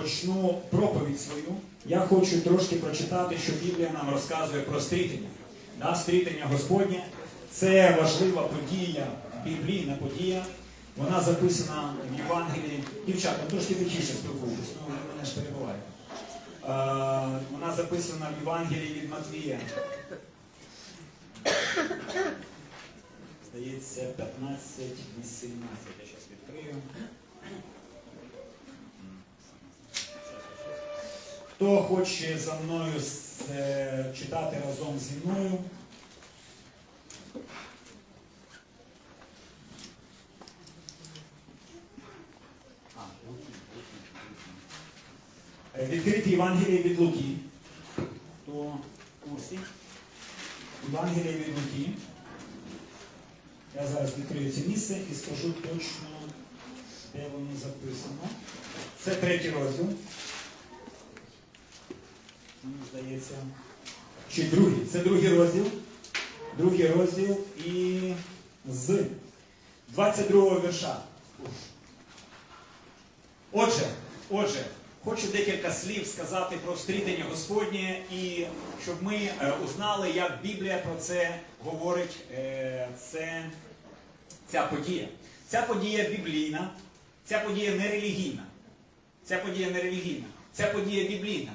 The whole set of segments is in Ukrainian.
почну проповідь свою, я хочу трошки прочитати, що Біблія нам розказує про стрітення. Да, стрітення Господнє це важлива подія, біблійна подія. Вона записана в Євангелії. Дівчата, трошки тихіше спілкуйтесь, ну мене ж перебуваєте. Е, вона записана в Євангелії від Матвія. Здається, 15, 18. Я зараз відкрию. Хто хоче за мною е, читати разом зі мною? Відкрити Євангеліє від Луки. Хто в курсі? Євангеліє від Луки. Я зараз відкрию це місце і скажу точно, де воно записано. Це третій розділ. Мені здається. Чи другий? Це другий розділ. Другий розділ і з 22-го вірша. Отже, отже, хочу декілька слів сказати про встрітення Господнє і щоб ми е, узнали, як Біблія про це говорить. Е, це ця подія. Ця подія біблійна, ця подія не релігійна. Ця подія не релігійна, ця подія біблійна.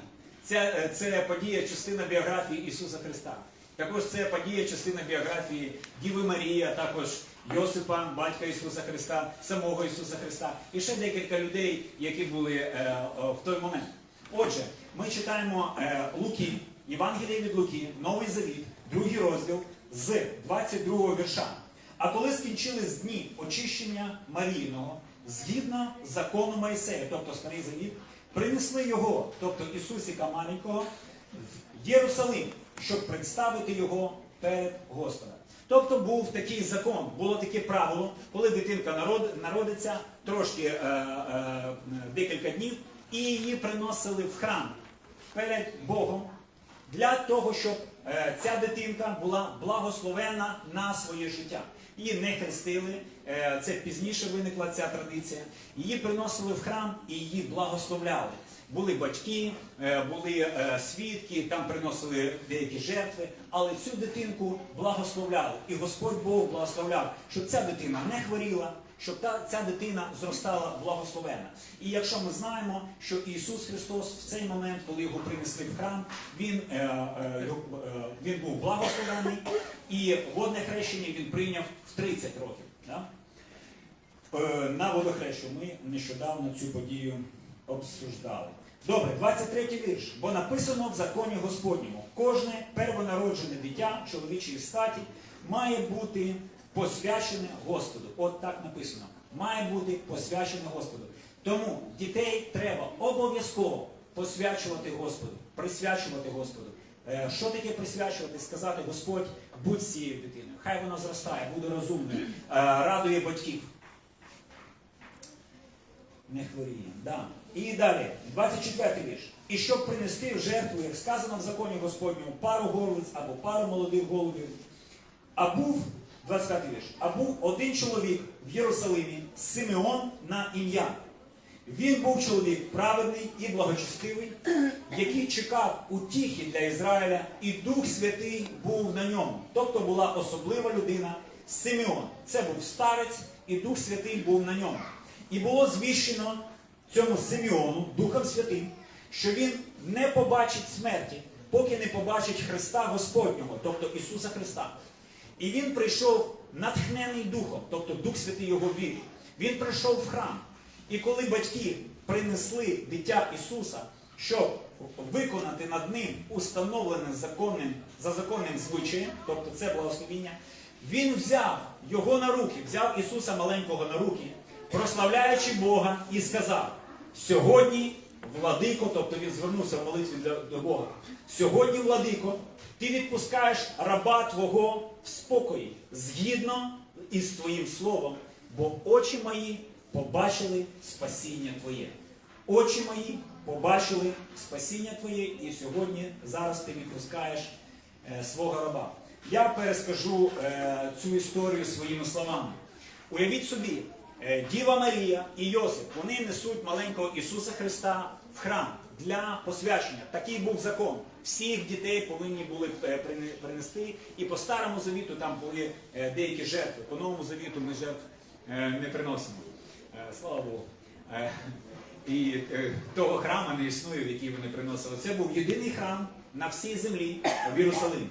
Ця, е, це подія частина біографії Ісуса Христа. Також це подія частина біографії Діви Марії, а також Йосипа, батька Ісуса Христа, самого Ісуса Христа і ще декілька людей, які були е, в той момент. Отже, ми читаємо е, Луки, Євангеліє від Луки, Новий Завіт, другий розділ з 22 вірша. А коли скінчились дні очищення Марійного, згідно закону Моїсея, тобто Старий Завіт, принесли його, тобто Ісусіка маленького, в Єрусалим, щоб представити його перед Господом. Тобто був такий закон, було таке правило, коли дитинка народ- народиться трошки е, е, декілька днів, і її приносили в храм перед Богом для того, щоб е, ця дитинка була благословена на своє життя. Її не хрестили, е, це пізніше виникла ця традиція. Її приносили в храм і її благословляли. Були батьки, е, були е, свідки, там приносили деякі жертви, але цю дитинку благословляли. І Господь Бог благословляв, щоб ця дитина не хворіла, щоб та, ця дитина зростала благословена. І якщо ми знаємо, що Ісус Христос в цей момент, коли його принесли в храм, Він, е, е, е, він був благословений, і водне хрещення він прийняв в 30 років. Да? Е, на водохрещу ми нещодавно цю подію обсуждали. Добре, 23 вірш. Бо написано в законі Господньому, кожне первонароджене дитя чоловічої статі має бути посвячене Господу. От так написано. Має бути посвячене Господу. Тому дітей треба обов'язково посвячувати Господу, присвячувати Господу. Е, Що таке присвячувати? Сказати, Господь, будь цією дитиною. Хай вона зростає, буде розумною, е, радує батьків. Не хворіє. Да. І далі, 24 й вірш. І щоб принести в жертву, як сказано в законі Господньому, пару горлиць або пару молодих голубів. А був, 25 вірш, а був один чоловік в Єрусалимі, Симеон на ім'я. Він був чоловік праведний і благочестивий, який чекав утіхи для Ізраїля, і Дух Святий був на ньому. Тобто була особлива людина Симеон. Це був старець, і Дух Святий був на ньому. І було звіщено цьому Симеону, Духом Святим, що він не побачить смерті, поки не побачить Христа Господнього, тобто Ісуса Христа. І він прийшов натхнений Духом, тобто Дух Святий його вів. Він прийшов в храм. І коли батьки принесли дитя Ісуса, щоб виконати над ним установлене законним, за законним звичаєм, тобто це благословіння, він взяв його на руки, взяв Ісуса маленького на руки, прославляючи Бога, і сказав: сьогодні, владико, тобто він звернувся в молитві для- до Бога. Сьогодні, владико, ти відпускаєш раба Твого в спокої, згідно із Твоїм словом, бо очі мої побачили спасіння Твоє. Очі мої побачили спасіння Твоє, і сьогодні зараз ти відпускаєш е, свого раба. Я перескажу е, цю історію своїми словами. Уявіть собі, Діва Марія і Йосип, вони несуть маленького Ісуса Христа в храм для посвячення. Такий був закон. Всіх дітей повинні були е, принести. І по старому завіту там були е, деякі жертви. По новому завіту ми жертв е, не приносимо. Е, Слава Богу. Е, І е, того храму не існує, в який вони приносили. Це був єдиний храм на всій землі в Єрусалимі.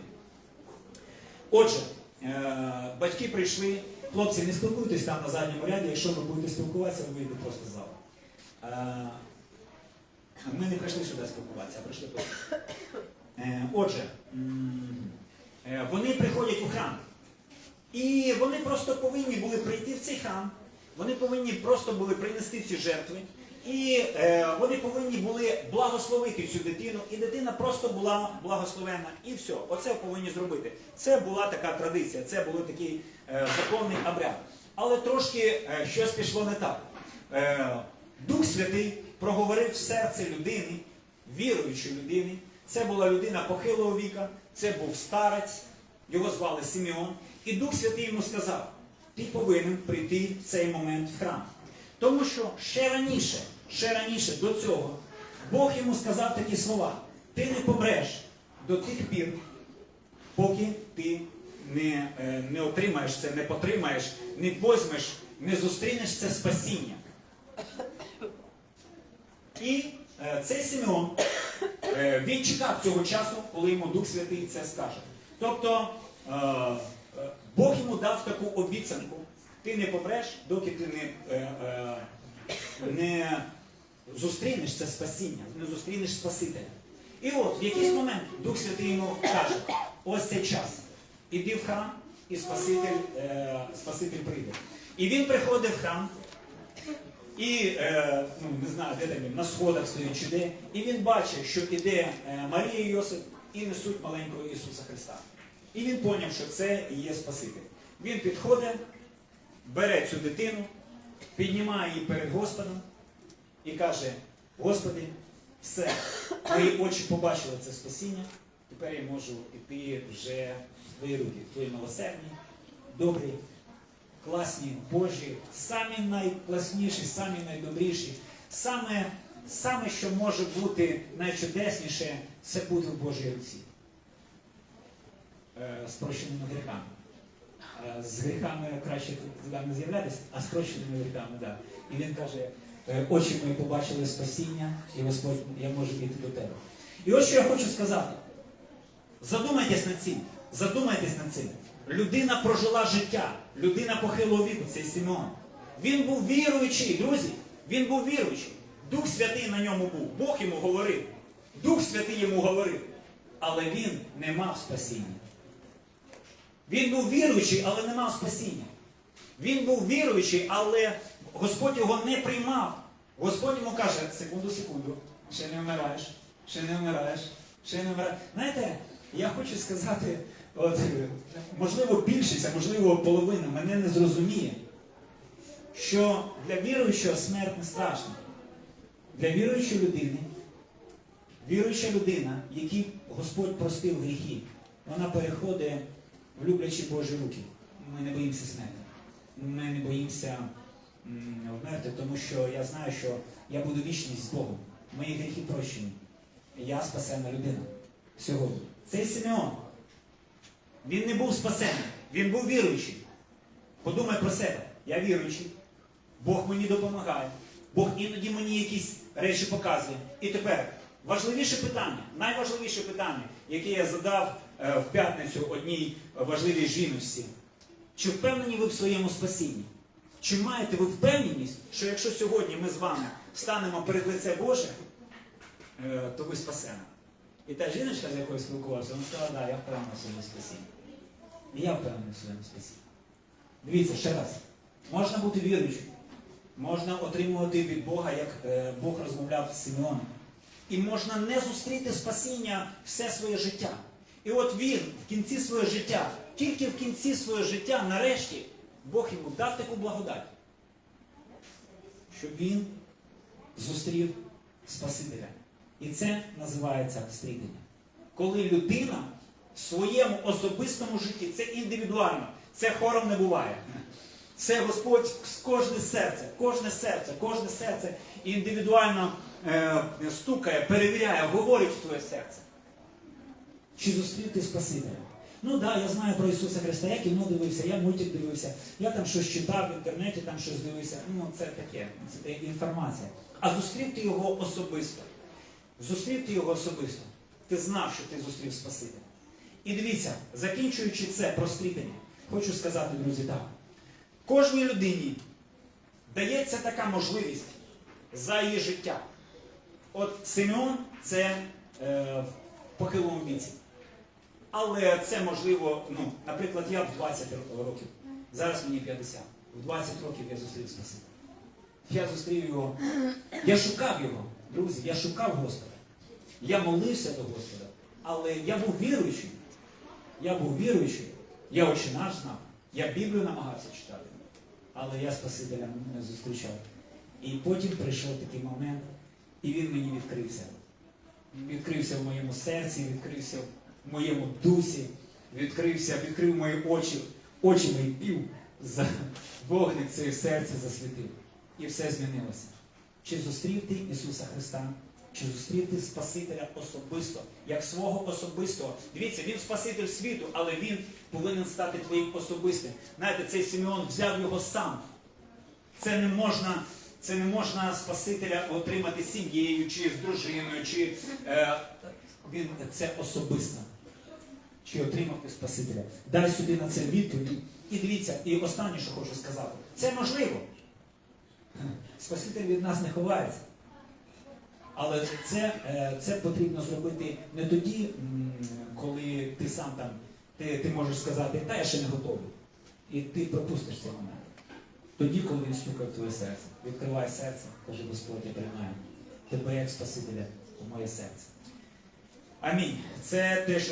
Отже, е, батьки прийшли. Хлопці, не спілкуйтесь там на задньому ряді, якщо ви будете спілкуватися, ви вийдете просто з залу. Е, Ми не прийшли сюди спілкуватися, а прийшли просто. Е, Отже, е, вони приходять у храм. І вони просто повинні були прийти в цей храм, вони повинні просто були принести ці жертви, і е, вони повинні були благословити цю дитину, і дитина просто була благословена. І все, оце повинні зробити. Це була така традиція, це був такий е, законний обряд. Але трошки е, щось пішло не так. Е, Дух Святий проговорив в серце людини, віруючої людини. Це була людина похилого віка, це був старець, його звали Симеон. І Дух Святий йому сказав: ти повинен прийти в цей момент в храм. Тому що ще раніше, ще раніше до цього, Бог йому сказав такі слова: ти не помреш до тих пір, поки ти не, е, не отримаєш це, не потримаєш, не возьмеш, не зустрінеш це спасіння. І е, цей Симеон, е, він чекав цього часу, коли йому Дух Святий це скаже. Тобто Бог йому дав таку обіцянку, ти не помреш, доки ти не, не зустрінеш це спасіння, не зустрінеш Спасителя. І от в якийсь момент Дух Святий йому каже, ось цей час. Іди в храм, і Спаситель, е, Спаситель прийде. І він приходить в храм, і е, ну, не знаю, де там він, на сходах стоїть чи де, і він бачить, що іде е, Марія і Йосип і несуть маленького Ісуса Христа. І він поняв, що це і є Спаситель. Він підходить, бере цю дитину, піднімає її перед Господом і каже: Господи, все, мої очі побачили це спасіння, тепер я можу йти вже в твої руки, в твої милосердні, добрі, класні, Божі, самі найкласніші, самі найдобріші, саме, саме, що може бути найчудесніше, це бути в Божій руці. Е, з прощеними гріхами. Е, З гріхами краще туди не з'являтися, а з прощеними гріхами, так. І він каже, очі мої побачили спасіння, і Господь, я можу йти до тебе. І ось що я хочу сказати. Задумайтесь над цим. Задумайтесь над цим. Людина прожила життя, людина похилого віку, цей Симеон. Він був віруючий, друзі. Він був віруючий. Дух Святий на ньому був. Бог йому говорив. Дух Святий йому говорив. Але він не мав спасіння. Він був віруючий, але не мав спасіння. Він був віруючий, але Господь його не приймав. Господь йому каже, секунду, секунду, ще не вмираєш, ще не вмираєш, ще не вмираєш. Знаєте, я хочу сказати, от, можливо, більшість, а можливо, половина мене не зрозуміє, що для віруючого смерть не страшна. Для віруючої людини, віруюча людина, якій Господь простив гріхи, вона переходить в люблячі Божі руки. Ми не боїмося смерті. Ми не боїмося вмерти, тому що я знаю, що я буду вічність з Богом. Мої гріхи прощені. Я спасена людина сьогодні. Цей Симеон. Він не був спасений, він був віруючий. Подумай про себе. Я віруючий. Бог мені допомагає. Бог іноді мені якісь речі показує. І тепер важливіше питання, найважливіше питання, яке я задав е, в п'ятницю одній важливій жіночці. Чи впевнені ви в своєму спасінні? Чи маєте ви впевненість, що якщо сьогодні ми з вами станемо перед лице Боже, е, то ви спасена? І та жіночка, з якою спілкувався, вона сказала, да, я впевнена в своєму спасінні. Я впевнений в своєму спасінні. Дивіться ще раз. Можна бути віруючим, можна отримувати від Бога, як е, Бог розмовляв з Симеоном. І можна не зустріти спасіння все своє життя. І от він в кінці свого життя, тільки в кінці свого життя, нарешті, Бог йому дав таку благодать, щоб він зустрів Спасителя. І це називається стрітення. Коли людина в своєму особистому житті, це індивідуально, це хором не буває. Це Господь кожне серце, кожне серце, кожне серце індивідуально е, стукає, перевіряє, говорить в твоє серце. Чи зустрів ти Спасителя? Ну да, я знаю про Ісуса Христа, я кіно дивився, я мультик дивився, я там щось читав в інтернеті, там щось дивився. Ну, це таке, це інформація. А зустрів ти його особисто. Зустрів ти його особисто. Ти знав, що ти зустрів Спасителя. І дивіться, закінчуючи це прострітення, хочу сказати, друзі, так. Кожній людині дається така можливість за її життя. От Симеон це е, в похилому віці. Але це можливо, ну, наприклад, я в 20 років, зараз мені 50. В 20 років я зустрів Спасителя. Я зустрів його, я шукав його, друзі, я шукав Господа. Я молився до Господа, але я був віруючим. Я був віруючий, я очі наш знав, я Біблію намагався читати, але я Спасителя не зустрічав. І потім прийшов такий момент, і він мені відкрився. Відкрився в моєму серці, відкрився моєму дусі, відкрився, відкрив мої очі, очі мої пів, за вогник цей в серці засвітив. І все змінилося. Чи зустрів ти Ісуса Христа? Чи зустрів ти Спасителя особисто, як свого особистого? Дивіться, він Спаситель світу, але він повинен стати твоїм особистим. Знаєте, цей Симеон взяв його сам. Це не можна, це не можна Спасителя отримати сім'єю, чи з дружиною, чи е, він це особисто. Чи отримав ти Спасителя? Дай собі на це відповідь. І дивіться, і останнє, що хочу сказати, це можливо. Спаситель від нас не ховається. Але це, е, це потрібно зробити не тоді, коли ти сам там, ти, ти можеш сказати, та я ще не готовий. І ти пропустиш цей момент. Тоді, коли він стукає в твоє серце, відкривай серце, каже Господь, я приймаю тебе як Спасителя у моє серце. Амінь. Це те, що.